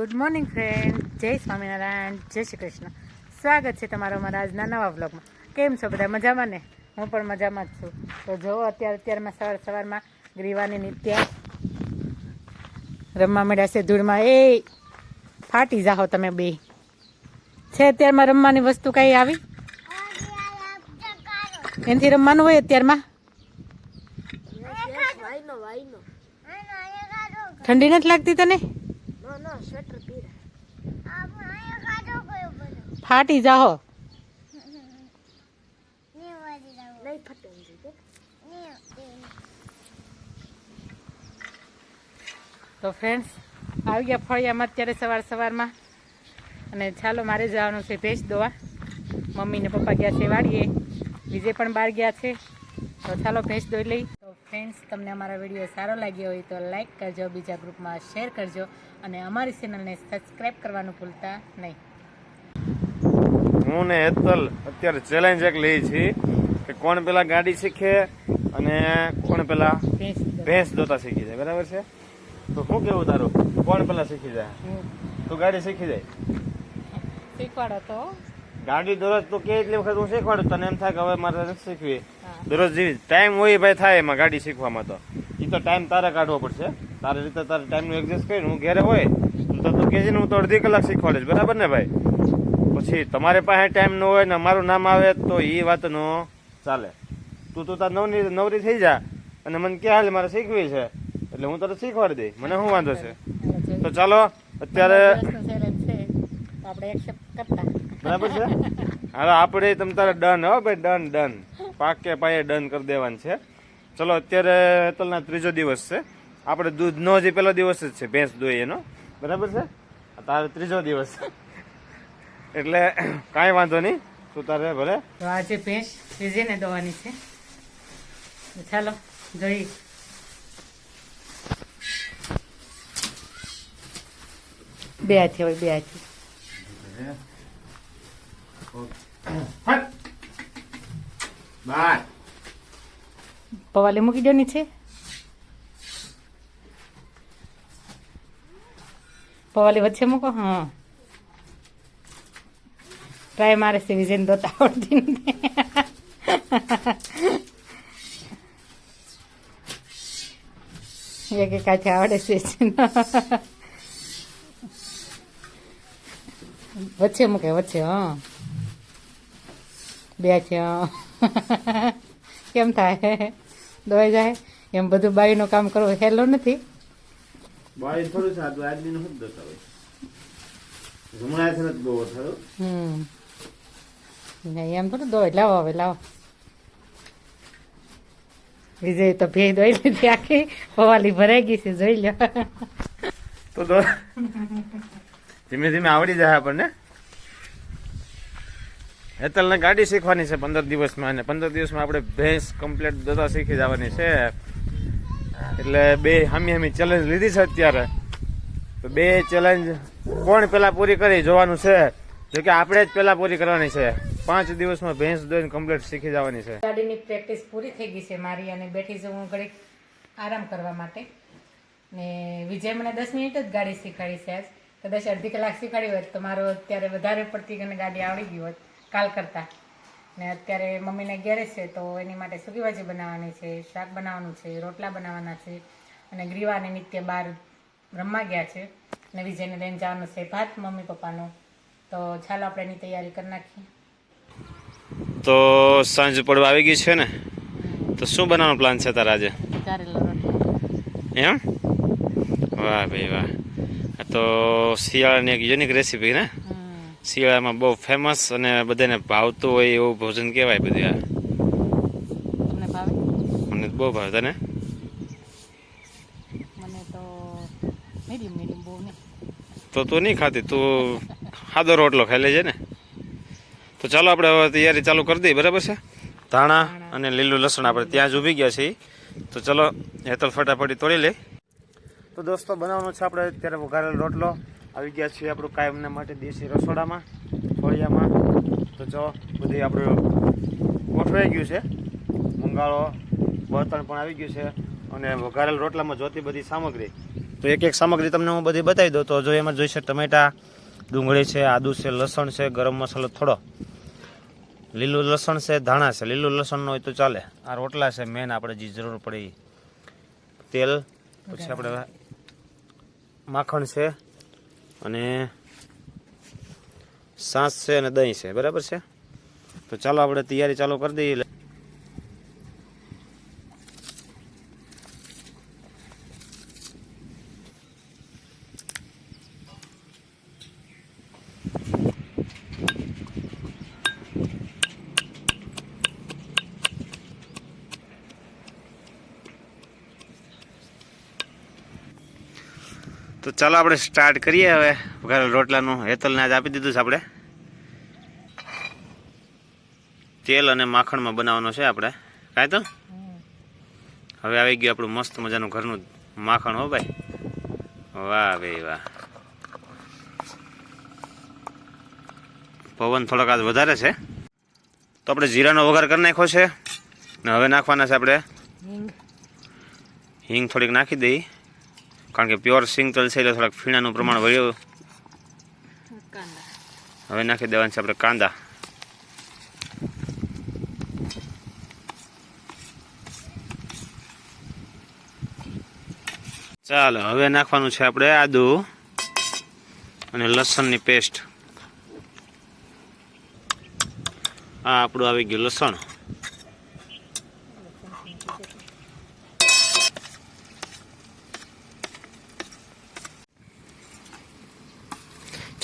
Good morning friend જય સ્વામિનારાયણ. જય શ્રી કૃષ્ણ. સ્વાગત છે તમારો મારા આજના નવા વ્લોગમાં. કેમ છો બધા? મજામાં ને? હું પણ મજામાં જ છું. તો જુઓ અત્યારે અત્યારમાં સવાર સવારમાં ગ્રીવાની નિત્ય રમવા મળ્યા છે ધૂળમાં. એ ફાટી જાઓ તમે બે. છે અત્યારમાં રમવાની વસ્તુ કઈ આવી? એનાથી રમવાનું હોય અત્યારમાં ઠંડી નથી લાગતી તને નો નો સ્વેટર પહેરે ફાટી છે તો ફ્રેન્ડ્સ આવી ગયા ફળિયામાં અત્યારે સવાર સવારમાં. અને ચાલો મારે જવાનું છે ભેજ દોવા. મમ્મી ને પપ્પા ગયા છે વાડીએ. વિજય પણ બહાર ગયા છે. તો ચાલો ભેજ દોઈ લઈ. તો ફ્રેન્ડ્સ તમને અમારા વીડિયો સારો લાગ્યો હોય તો લાઇક કરજો બીજા ગ્રુપમાં શેર કરજો. અને અમારી ચેનલને સબસ્ક્રાઈબ કરવાનું ભૂલતા નહીં. હું ને હેતલ અત્યારે ચેલેન્જ એક લઈ છીએ કે કોણ પેલા ગાડી શીખે અને કોણ પેલા ભેંસ દોતા. શીખી જાય બરાબર છે? તો શું કેવું તારું? કોણ પેલા શીખી જાય? તું ગાડી શીખી જાય? શીખવાડો તો. ગાડી દરરોજ તું કે એટલી વખત હું શીખવાડું તને એમ થાય કે હવે મારે શીખવી. દરરોજ જેવી ટાઈમ હોય ભાઈ થાય એમાં ગાડી શીખવામાં તો. એ તો ટાઈમ તારે કાઢવો પડશે. તારી રીતે તારે ટાઈમનું એડજસ્ટ કરીને હું ઘેરે હોય તો તું કહેજે ને હું તો અડધી કલાક શીખવાડીશ. બરાબર ને ભાઈ? પછી તમારી પાસે ટાઈમ ન હોય ને મારું નામ આવે તો એ વાત નો. ચાલે. તું તો તાર નવની નવરી થઈ જા અને મને કે હાલ મારે શીખવી છે. એટલે હું તારે શીખવાડી દઈ મને શું વાંધો છે? તો ચાલો અત્યારે બરાબર છે? હાલો આપણે તમ તારે ડન હો ભાઈ ડન ડન પાકે પાયે ડન કરી દેવાનું છે. ચલો અત્યારે હેતલના ત્રીજો દિવસ છે. આપણે દૂધનો જે પહેલો દિવસ જ છે ભેંસ દોઈ એનો બરાબર છે? તારે ત્રીજો દિવસ છે. એટલે કાંઈ વાંધો નહીં. તું તારે ભલે? તો આજે ભેંસ વિજયને દોવાની છે. ચાલો જોઈ બે હાથી હોય બે હાથી. બાય પવાલી મૂકી દો છે. પવાલી વચ્ચે મૂકો હા. ટ્રાય મારે છે વિજયને દોતા આવડતી નથી એક એક હાથે આવડે છે વચ્ચે મૂકે વચ્ચે હા બે છે કેમ થાય દોઈ જાય એમ બધું બાઈનું કામ કરવું હેલો નથી બાય થોડું સાદું આજની નું દોતા હોય હમણાં છે બહુ થારું હમ નહીં એમ થોડું દોય લાવો હવે લાવો વિજય તો ભે દોઈ લીધી આખી પવાલી ભરાઈ ગઈ છે જોઈ લો તો દો ધીમે ધીમે આવડી જાય આપણને હેતલને ગાડી શીખવાની છે પંદર દિવસમાં અને પંદર દિવસમાં આપણે ભેંસ કમ્પ્લીટ દોતા શીખી જવાની છે એટલે બે હામી હામી ચેલેન્જ લીધી છે અત્યારે તો બે ચેલેન્જ કોણ પેલા પૂરી કરી જોવાનું છે જો કે આપણે જ પેલા પૂરી કરવાની છે પાંચ દિવસમાં ભેંસ દોઈને કમ્પ્લીટ શીખી જવાની છે. ગાડીની પ્રેક્ટિસ પૂરી થઈ ગઈ છે મારી અને બેઠી છું હું ઘડીક આરામ કરવા માટે. ને વિજય મને દસ મિનિટ જ ગાડી શીખવાડી છે આજ. કદાચ અડધી કલાક શીખવાડી હોત તો મારો અત્યારે વધારે પડતી મને ગાડી આવડી ગઈ હોત કાલ કરતાં. ને અત્યારે મમ્મીને ઘેરે છે તો એની માટે સૂકી ભાજી બનાવવાની છે, શાક બનાવવાનું છે, રોટલા બનાવવાના છે અને ગ્રીવા નિત્ય બહાર રમવા ગયા છે. ને વિજયને લઈને જવાનું છે ભાત મમ્મી પપ્પાનો. તો ચાલો આપણે એની તૈયારી કરી નાખીએ. તો સાંજ પડવા આવી ગઈ છે ને? તો શું બનાવવાનો પ્લાન છે તારા આજે? એમ? વાહ ભાઈ વાહ. તો શિયાળાની એક યુનિક રેસીપી ને? શિયાળામાં બહુ ફેમસ અને બધાને ભાવતું હોય એવું ભોજન કહેવાય બધું આ. મને બહુ ભાવે તને? તો તું નહીં ખાતી તું સાદો રોટલો ખાઈ લેજે ને. તો ચાલો આપણે હવે તૈયારી ચાલુ કરી દઈએ, બરાબર છે? ધાણા અને લીલું લસણ આપણે ત્યાં જ ઊભી ગયા છીએ. તો ચલો, હેતલ ફટાફટી તોડી લે. તો દોસ્તો, બનાવવાનો છે આપણે અત્યારે વઘારેલ રોટલો. આવી ગયા છીએ આપણું કાયમને માટે દેશી રસોડામાં, ફળિયામાં. તો જો બધી આપણું ગોઠવાઈ ગયું છે. મંગાળો, બળતણ પણ આવી ગયું છે અને વઘારેલ રોટલામાં જોતી બધી સામગ્રી. તો એક એક સામગ્રી તમને હું બધી બતાવી દઉં. તો જો એમાં જોઈશે ટમેટા ડુંગળી છે, આદુ છે, લસણ છે, ગરમ મસાલો થોડો. લીલું લસણ છે, ધાણા છે. લીલું લસણ હોય તો ચાલે. આ રોટલા છે મેન આપણે જે જરૂર પડે તેલ, પછી આપણે માખણ છે અને સાસ છે અને દહીં છે. બરાબર છે? તો ચાલો આપણે તૈયારી ચાલુ કરી દઈએ. તો ચાલો આપણે સ્ટાર્ટ કરીએ હવે. વઘારેલ રોટલાનું હેતલને આજ આપી દીધું છે આપણે. તેલ અને માખણમાં બનાવવાનો છે આપણે. કાંઈ તો? હવે આવી ગયું આપણું મસ્ત મજાનું ઘરનું માખણ હો ભાઈ. વાહ ભાઈ વાહ. પવન થોડોક આજ વધારે છે. તો આપણે જીરાનો વઘાર કરી નાખ્યો છે. ને હવે નાખવાના છે આપણે. હિંગ. હિંગ થોડીક નાખી દઈ. કારણ કે પ્યોર સિંગ છે એટલે થોડાક ફીણાનું પ્રમાણ વળ્યું. હવે નાખી દેવાના છે આપણે કાંદા. ચાલો, હવે નાખવાનું છે આપણે આદુ અને લસણની પેસ્ટ. આ આપણું આવી ગયું લસણ.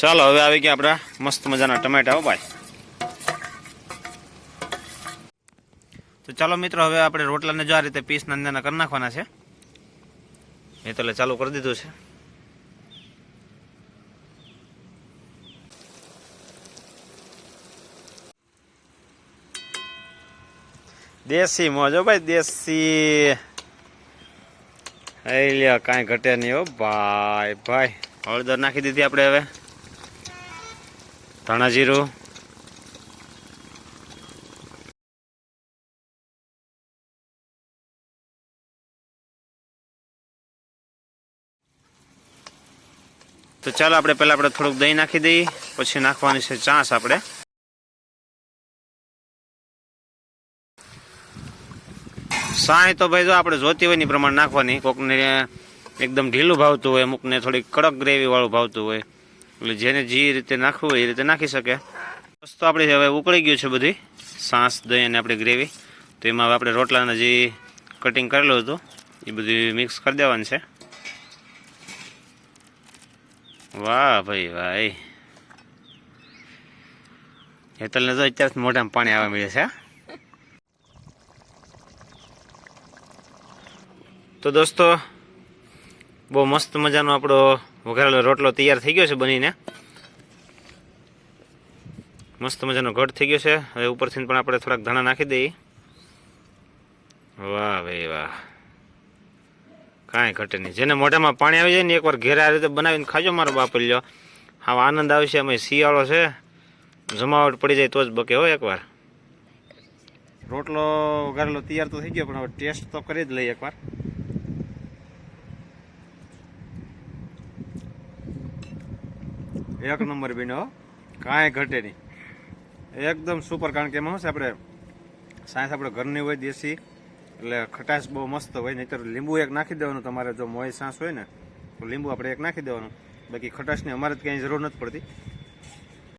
ચાલો, હવે આવી ગયા આપણા મસ્ત મજાના ટમેટા ભાઈ. તો ચાલો મિત્રો, હવે આપણે રોટલાને જો આ રીતે પીસ નાના કરી નાખવાના છે. એ તો ચાલુ કરી દીધું છે. દેશી મોજો ભાઈ, દેશી. હઈ લ્યો, કાંઈ ઘટે નહીં, હો ભાઈ ભાઈ. હળદર નાખી દીધી આપણે હવે. ધાણા જીરું. તો ચાલો આપણે પહેલા આપણે થોડુંક દહીં નાખી દઈએ, પછી નાખવાની છે ચાસ આપણે. સાંય તો ભાઈ જો આપણે જોતી હોયની પ્રમાણે નાખવાની, કોકને એકદમ ઢીલું ભાવતું હોય, અમુકને થોડીક કડક ગ્રેવીવાળું ભાવતું હોય. એટલે જેને જે રીતે નાખવું હોય એ રીતે નાખી શકે. વસ્તુ આપણી હવે ઉકળી ગયું છે બધી. સાસ, દહીં અને આપણી ગ્રેવી. તો એમાં હવે આપણે રોટલાને જે કટિંગ કરેલું હતું, એ બધું મિક્સ કરી દેવાનું છે. વાહ ભાઈ ભાઈ હેતલને તો અત્યારથી મોઢામાં પાણી આવવા મળે છે તો દોસ્તો, બહુ મસ્ત મજાનો આપણો વઘારેલો રોટલો તૈયાર થઈ ગયો છે બનીને. મસ્ત મજાનો ઘટ થઈ ગયો છે. હવે ઉપરથી પણ આપણે થોડાક ધાણા નાખી દઈએ. વાહ ભાઈ વાહ. કાંઈ ઘટે નહીં. જેને મોઢામાં પાણી આવી જાય ને એકવાર ઘેરા રીતે બનાવીને ખાજો મારો બાપ લ્યો. હા આનંદ આવશે અમે શિયાળો છે. જમાવટ પડી જાય તો જ બકે હો એકવાર. રોટલો વઘારેલો તૈયાર તો થઈ ગયો, પણ હવે ટેસ્ટ તો કરી જ લઈએ એકવાર. એક નંબર બીનો કાંઈ ઘટે નહીં. એકદમ સુપર કારણ કે એમાં શું આપણે સાયન્સ આપણે ઘરની હોય, દેશી, એટલે ખટાશ બહુ મસ્ત હોય, નહીતર લીંબુ એક નાખી દેવાનું, તમારે જો મોય સાસ હોય ને, તો લીંબુ આપણે એક નાખી દેવાનું. બાકી ખટાશની અમારે જ ક્યાંય જરૂર નથી પડતી.